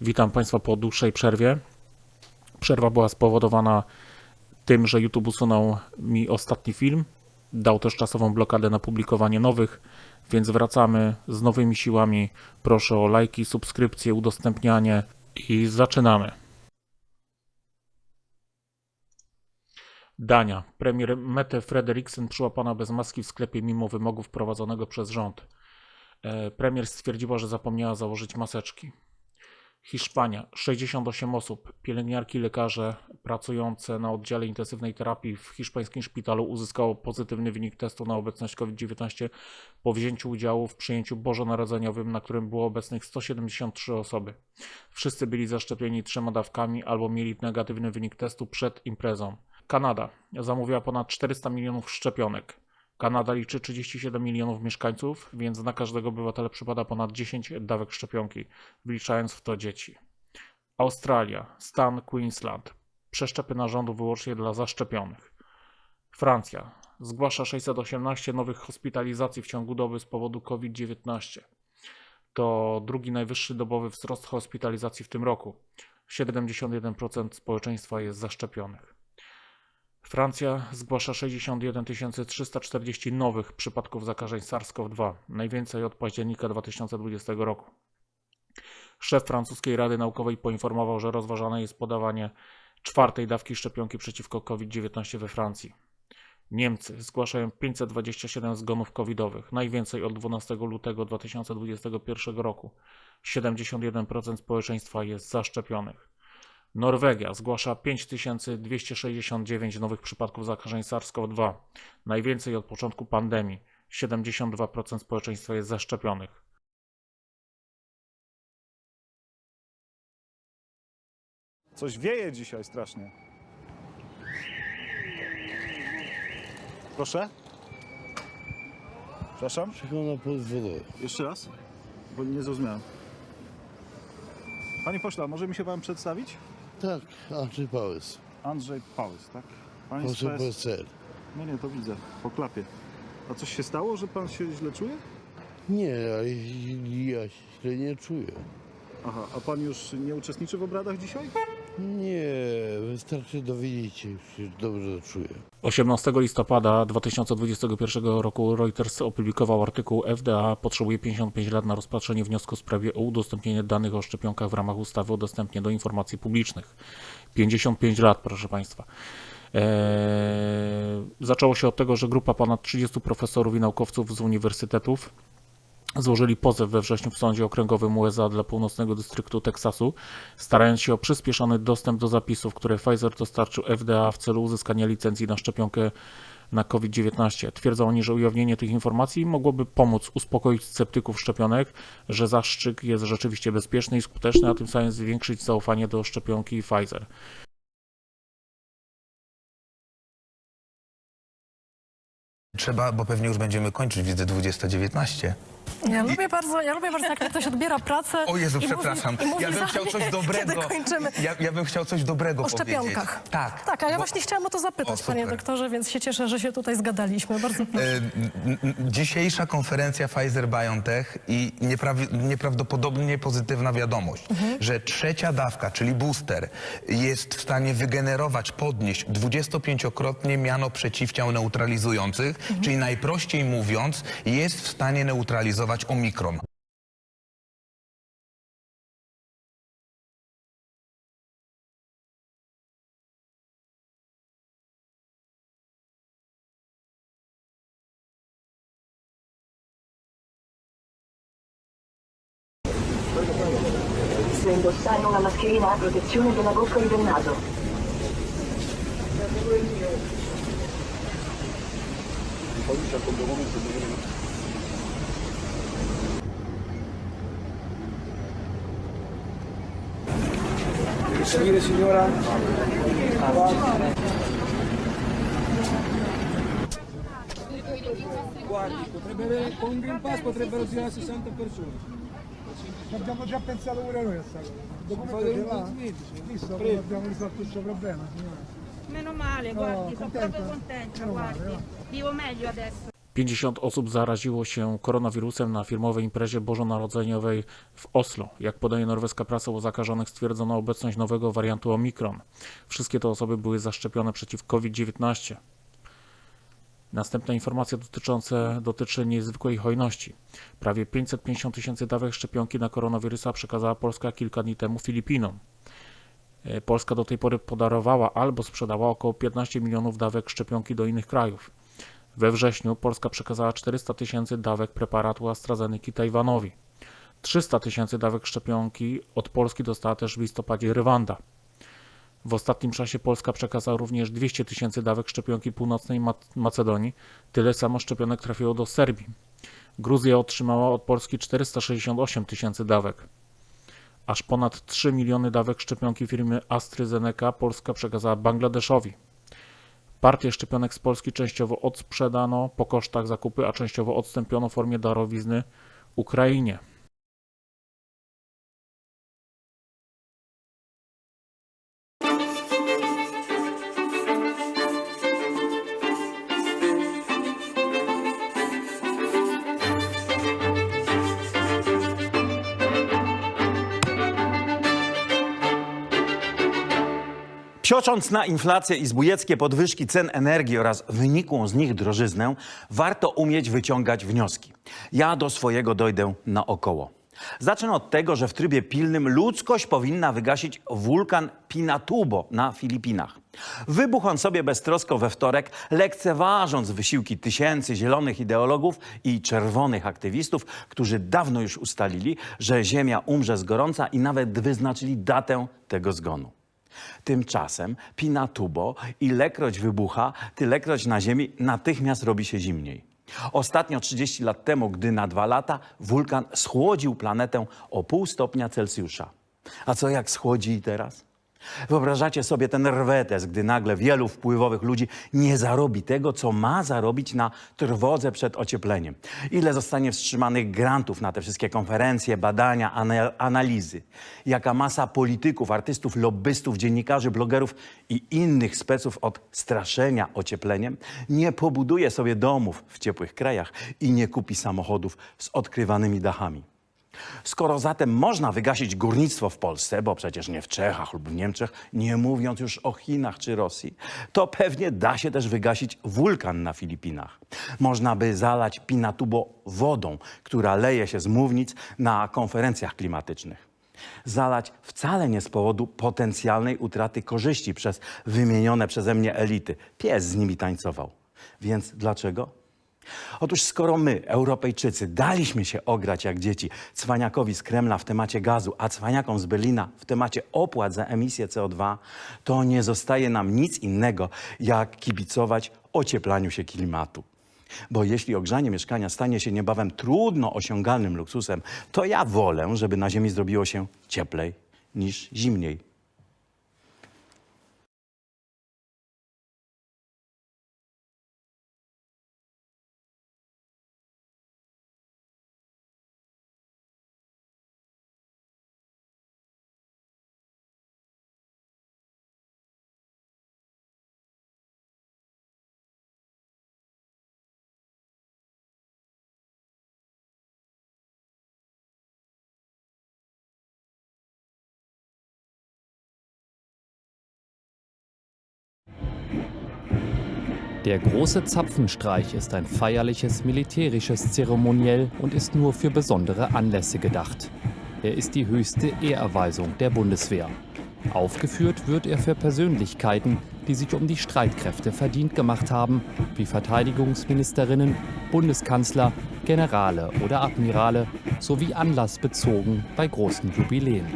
Witam Państwa po dłuższej przerwie. Przerwa była spowodowana tym, że YouTube usunął mi ostatni film. Dał też czasową blokadę na publikowanie nowych, więc wracamy z nowymi siłami. Proszę o lajki, subskrypcje, udostępnianie i zaczynamy. Dania. Premier Mette Frederiksen przyłapana bez maski w sklepie mimo wymogu wprowadzonego przez rząd. E, Premier stwierdziła, że zapomniała założyć maseczki. Hiszpania 68 osób, pielęgniarki, lekarze pracujące na oddziale intensywnej terapii w hiszpańskim szpitalu uzyskało pozytywny wynik testu na obecność COVID-19 po wzięciu udziału w przyjęciu bożonarodzeniowym, na którym było obecnych 173 osoby. Wszyscy byli zaszczepieni trzema dawkami albo mieli negatywny wynik testu przed imprezą. Kanada zamówiła ponad 400 milionów szczepionek. Kanada liczy 37 milionów mieszkańców, więc na każdego obywatela przypada ponad 10 dawek szczepionki, wliczając w to dzieci. Australia, stan Queensland. Przeszczepy narządu wyłącznie dla zaszczepionych. Francja zgłasza 618 nowych hospitalizacji w ciągu doby z powodu COVID-19. To drugi najwyższy dobowy wzrost hospitalizacji w tym roku. 71% społeczeństwa jest zaszczepionych. Francja zgłasza 61 340 nowych przypadków zakażeń SARS-CoV-2, najwięcej od października 2020 roku. Szef francuskiej Rady Naukowej poinformował, że rozważane jest podawanie czwartej dawki szczepionki przeciwko COVID-19 we Francji. Niemcy zgłaszają 527 zgonów covidowych, najwięcej od 12 lutego 2021 roku. 71% społeczeństwa jest zaszczepionych. Norwegia zgłasza 5269 nowych przypadków zakażeń SARS-CoV-2, najwięcej od początku pandemii. 72% społeczeństwa jest zaszczepionych. Coś wieje dzisiaj strasznie. Proszę? Przepraszam? Czego na pozwolę? Jeszcze raz? Bo nie zrozumiałem. Panie pośle, może mi się pan przedstawić? Tak, Andrzej Pałys. Andrzej Pałys, tak? Poseł jest... PSL. No nie, to widzę, po klapie. A coś się stało, że pan się źle czuje? Nie, ja, ja się nie czuję. Aha, a pan już nie uczestniczy w obradach dzisiaj? Nie, wystarczy dowiedzieć się, się dobrze czuję. 18 listopada 2021 roku Reuters opublikował artykuł FDA potrzebuje 55 lat na rozpatrzenie wniosku w sprawie o udostępnienie danych o szczepionkach w ramach ustawy o dostępie do informacji publicznych. 55 lat, proszę Państwa. Eee, zaczęło się od tego, że grupa ponad 30 profesorów i naukowców z uniwersytetów złożyli pozew we wrześniu w Sądzie Okręgowym USA dla północnego dystryktu Teksasu, starając się o przyspieszony dostęp do zapisów, które Pfizer dostarczył FDA w celu uzyskania licencji na szczepionkę na COVID-19. Twierdzą oni, że ujawnienie tych informacji mogłoby pomóc uspokoić sceptyków szczepionek, że zastrzyk jest rzeczywiście bezpieczny i skuteczny, a tym samym zwiększyć zaufanie do szczepionki Pfizer. Trzeba, bo pewnie już będziemy kończyć, widzę 20.19. Ja lubię bardzo, ja lubię bardzo, jak ktoś odbiera pracę. O Jezu, i przepraszam. Mówi, i mówi ja bym chciał coś dobrego. Kiedy kończymy. Ja, ja bym chciał coś dobrego O powiedzieć. szczepionkach. Tak. Tak, a ja bo- właśnie chciałam o to zapytać, O, panie doktorze, więc się cieszę, że się tutaj zgadaliśmy. Bardzo proszę. E, Dzisiejsza konferencja Pfizer-BioNTech i nieprawdopodobnie pozytywna wiadomość, że trzecia dawka, czyli booster, jest w stanie wygenerować, podnieść 25-krotnie miano przeciwciał neutralizujących, czyli najprościej mówiąc, jest w stanie neutralizować omikron. da indossare una mascherina a protezione della bocca e del naso. Seguire signora. Guardi, potrebbe avere, con un Green Pass potrebbero girare 60 persone. Abbiamo già pensato pure noi a questa cosa. Documento Fate ce un l'ha? Visto come abbiamo risolto questo problema, signora? Meno male, guardi, sono contenta? proprio contenta, Meno male, guardi. va. Vivo meglio adesso. 50 osób zaraziło się koronawirusem na firmowej imprezie bożonarodzeniowej w Oslo. Jak podaje norweska prasa, u zakażonych stwierdzono obecność nowego wariantu Omikron. Wszystkie te osoby były zaszczepione przeciw COVID-19. Następna informacja dotycząca, dotyczy niezwykłej hojności. Prawie 550 tysięcy dawek szczepionki na koronawirusa przekazała Polska kilka dni temu Filipinom. E, Polska do tej pory podarowała albo sprzedała około 15 milionów dawek szczepionki do innych krajów. We wrześniu Polska przekazała 400 tysięcy dawek preparatu AstraZeneca Tajwanowi. 300 tysięcy dawek szczepionki od Polski dostała też w listopadzie Rwanda. W ostatnim czasie Polska przekazała również 200 tysięcy dawek szczepionki północnej Mac- Macedonii. Tyle samo szczepionek trafiło do Serbii. Gruzja otrzymała od Polski 468 tysięcy dawek. Aż ponad 3 miliony dawek szczepionki firmy AstraZeneca Polska przekazała Bangladeszowi. Partię szczepionek z Polski częściowo odsprzedano po kosztach zakupy, a częściowo odstąpiono w formie darowizny Ukrainie. Psiocząc na inflację i zbójeckie podwyżki cen energii oraz wynikłą z nich drożyznę, warto umieć wyciągać wnioski. Ja do swojego dojdę naokoło. Zacznę od tego, że w trybie pilnym ludzkość powinna wygasić wulkan Pinatubo na Filipinach. Wybuchł on sobie beztrosko we wtorek, lekceważąc wysiłki tysięcy zielonych ideologów i czerwonych aktywistów, którzy dawno już ustalili, że Ziemia umrze z gorąca i nawet wyznaczyli datę tego zgonu. Tymczasem Pinatubo ilekroć wybucha, tylekroć na Ziemi natychmiast robi się zimniej. Ostatnio 30 lat temu, gdy na dwa lata wulkan schłodził planetę o pół stopnia Celsjusza. A co jak schłodzi teraz? Wyobrażacie sobie ten rwetes, gdy nagle wielu wpływowych ludzi nie zarobi tego, co ma zarobić na trwodze przed ociepleniem. Ile zostanie wstrzymanych grantów na te wszystkie konferencje, badania, ana- analizy. Jaka masa polityków, artystów, lobbystów, dziennikarzy, blogerów i innych speców od straszenia ociepleniem nie pobuduje sobie domów w ciepłych krajach i nie kupi samochodów z odkrywanymi dachami. Skoro zatem można wygasić górnictwo w Polsce, bo przecież nie w Czechach lub w Niemczech, nie mówiąc już o Chinach czy Rosji, to pewnie da się też wygasić wulkan na Filipinach. Można by zalać Pinatubo wodą, która leje się z mównic na konferencjach klimatycznych. Zalać wcale nie z powodu potencjalnej utraty korzyści przez wymienione przeze mnie elity. Pies z nimi tańcował. Więc dlaczego? Otóż skoro my, Europejczycy, daliśmy się ograć jak dzieci cwaniakowi z Kremla w temacie gazu, a cwaniakom z Berlina w temacie opłat za emisję CO2, to nie zostaje nam nic innego, jak kibicować ocieplaniu się klimatu. Bo jeśli ogrzanie mieszkania stanie się niebawem trudno osiągalnym luksusem, to ja wolę, żeby na Ziemi zrobiło się cieplej niż zimniej. Der große Zapfenstreich ist ein feierliches militärisches Zeremoniell und ist nur für besondere Anlässe gedacht. Er ist die höchste Ehrerweisung der Bundeswehr. Aufgeführt wird er für Persönlichkeiten, die sich um die Streitkräfte verdient gemacht haben, wie Verteidigungsministerinnen, Bundeskanzler, Generale oder Admirale, sowie anlassbezogen bei großen Jubiläen.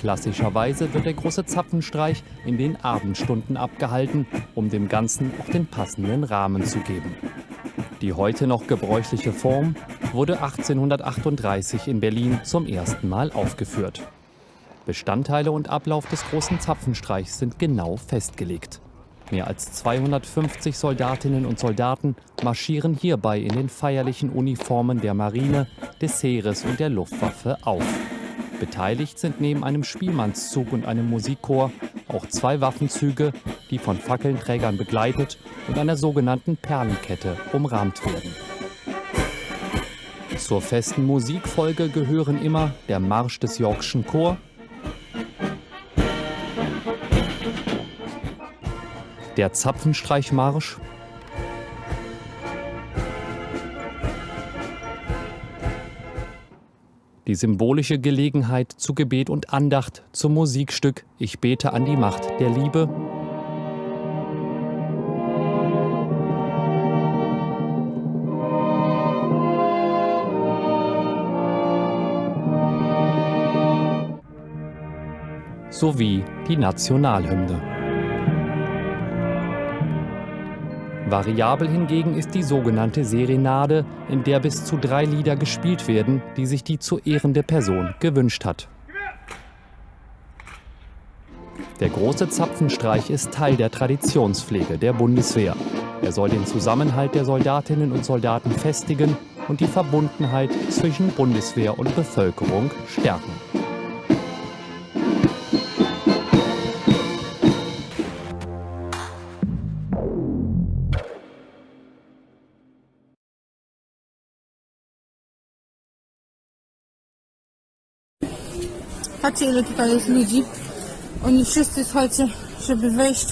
Klassischerweise wird der große Zapfenstreich in den Abendstunden abgehalten, um dem Ganzen auch den passenden Rahmen zu geben. Die heute noch gebräuchliche Form wurde 1838 in Berlin zum ersten Mal aufgeführt. Bestandteile und Ablauf des großen Zapfenstreichs sind genau festgelegt. Mehr als 250 Soldatinnen und Soldaten marschieren hierbei in den feierlichen Uniformen der Marine, des Heeres und der Luftwaffe auf. Beteiligt sind neben einem Spielmannszug und einem Musikchor auch zwei Waffenzüge, die von Fackelnträgern begleitet und einer sogenannten Perlenkette umrahmt werden. Zur festen Musikfolge gehören immer der Marsch des Yorkschen Chor, der Zapfenstreichmarsch die symbolische Gelegenheit zu Gebet und Andacht zum Musikstück Ich bete an die Macht der Liebe sowie die Nationalhymne. Variabel hingegen ist die sogenannte Serenade, in der bis zu drei Lieder gespielt werden, die sich die zu ehrende Person gewünscht hat. Der große Zapfenstreich ist Teil der Traditionspflege der Bundeswehr. Er soll den Zusammenhalt der Soldatinnen und Soldaten festigen und die Verbundenheit zwischen Bundeswehr und Bevölkerung stärken. Patrzcie ile tutaj jest ludzi. Oni wszyscy, słuchajcie, żeby wejść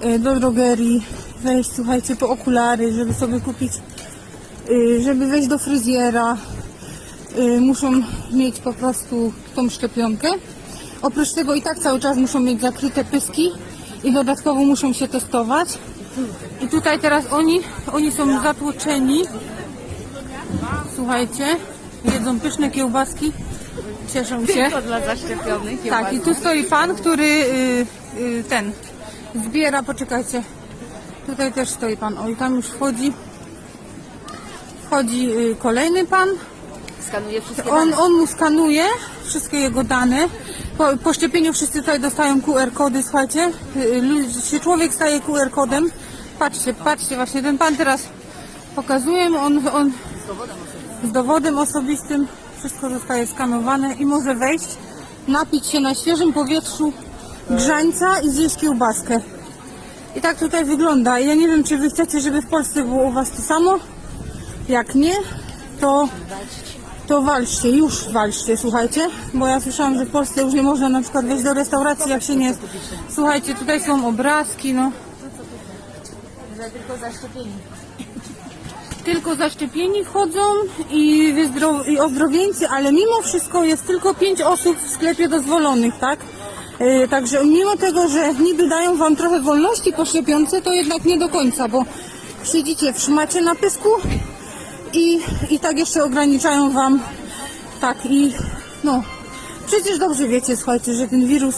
e, do drogerii, wejść, słuchajcie, po okulary, żeby sobie kupić, e, żeby wejść do fryzjera, e, muszą mieć po prostu tą szczepionkę. Oprócz tego i tak cały czas muszą mieć zakryte pyski i dodatkowo muszą się testować. I tutaj teraz oni, oni są zatłoczeni. Słuchajcie, jedzą pyszne kiełbaski, cieszą się. Tylko dla zaszczepionych. Tak, i tu stoi pan, który y, y, ten zbiera, poczekajcie. Tutaj też stoi pan. O, i tam już wchodzi. Wchodzi y, kolejny pan. Skanuje wszystkie On, dane. on mu skanuje wszystkie jego dane. Po, po szczepieniu wszyscy tutaj dostają QR kody, słuchajcie. Y, lu- się człowiek staje QR kodem. Patrzcie, patrzcie, właśnie ten pan teraz pokazuje, on, on z dowodem osobistym wszystko zostaje skanowane i może wejść, napić się na świeżym powietrzu grzańca i zjeść kiełbaskę. I tak tutaj wygląda. Ja nie wiem, czy wy chcecie, żeby w Polsce było u was to samo. Jak nie, to, to walczcie, już walczcie, słuchajcie. Bo ja słyszałam, że w Polsce już nie można na przykład wejść do restauracji, jak się nie... Słuchajcie, tutaj są obrazki, no. Że tylko zaszczepieni. Tylko zaszczepieni wchodzą i, i ozdrowieńcy, ale mimo wszystko jest tylko pięć osób w sklepie dozwolonych, tak? Yy, także mimo tego, że niby dają wam trochę wolności po szczepionce, to jednak nie do końca, bo siedzicie w szmacie na pysku i, i tak jeszcze ograniczają wam, tak i no, przecież dobrze wiecie, słuchajcie, że ten wirus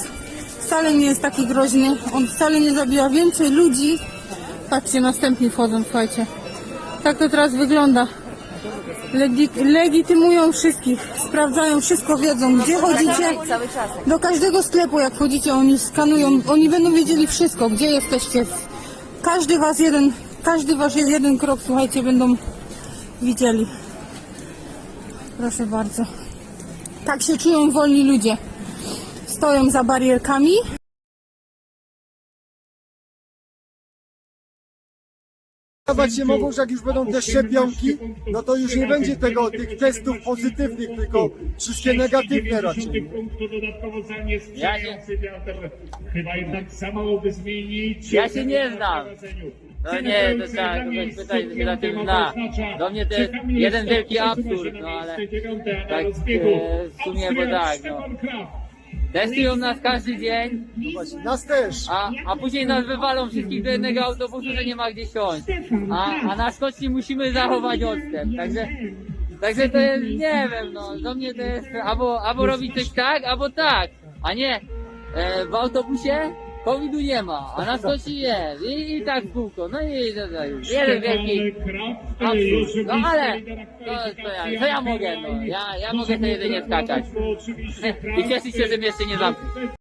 wcale nie jest taki groźny, on wcale nie zabija więcej ludzi. Patrzcie, następni wchodzą, słuchajcie. Tak to teraz wygląda. Legi- legitymują wszystkich, sprawdzają wszystko, wiedzą gdzie chodzicie. Do każdego sklepu jak wchodzicie, oni skanują, oni będą wiedzieli wszystko, gdzie jesteście. Każdy was jeden, każdy wasz jeden krok, słuchajcie, będą widzieli. Proszę bardzo. Tak się czują wolni ludzie. Stoją za barierkami. Dawać się mogą, że jak już będą te szczepionki, no to już nie będzie tego, tych testów pozytywnych, tylko wszystkie negatywne raczej. Ja się-. Chyba jednak za mało by zmienić. Ja się nie znam. No nie, to trzeba dla kogoś pytać, się na tym zna. Do mnie to jest jeden wielki absurd, no ale tak, e, w sumie, bo tak, no. Testują nas każdy dzień, Nas też. a, a później nas wywalą wszystkich do jednego autobusu, że nie ma gdzie siąść. A, a na skoczni musimy zachować odstęp, także... Także to jest, nie wiem, no, do mnie to jest, albo, albo robić coś tak, albo tak, a nie, e, w autobusie COVID-u nie ma, a na skoczni jest, i, i tak w kółko, no i to, to jeden wielki absurd. No ale, to, to ja, to ja mogę, no, ja, ja mogę sobie jedynie skakać. i cieszyć się, że mnie jeszcze nie zamknął.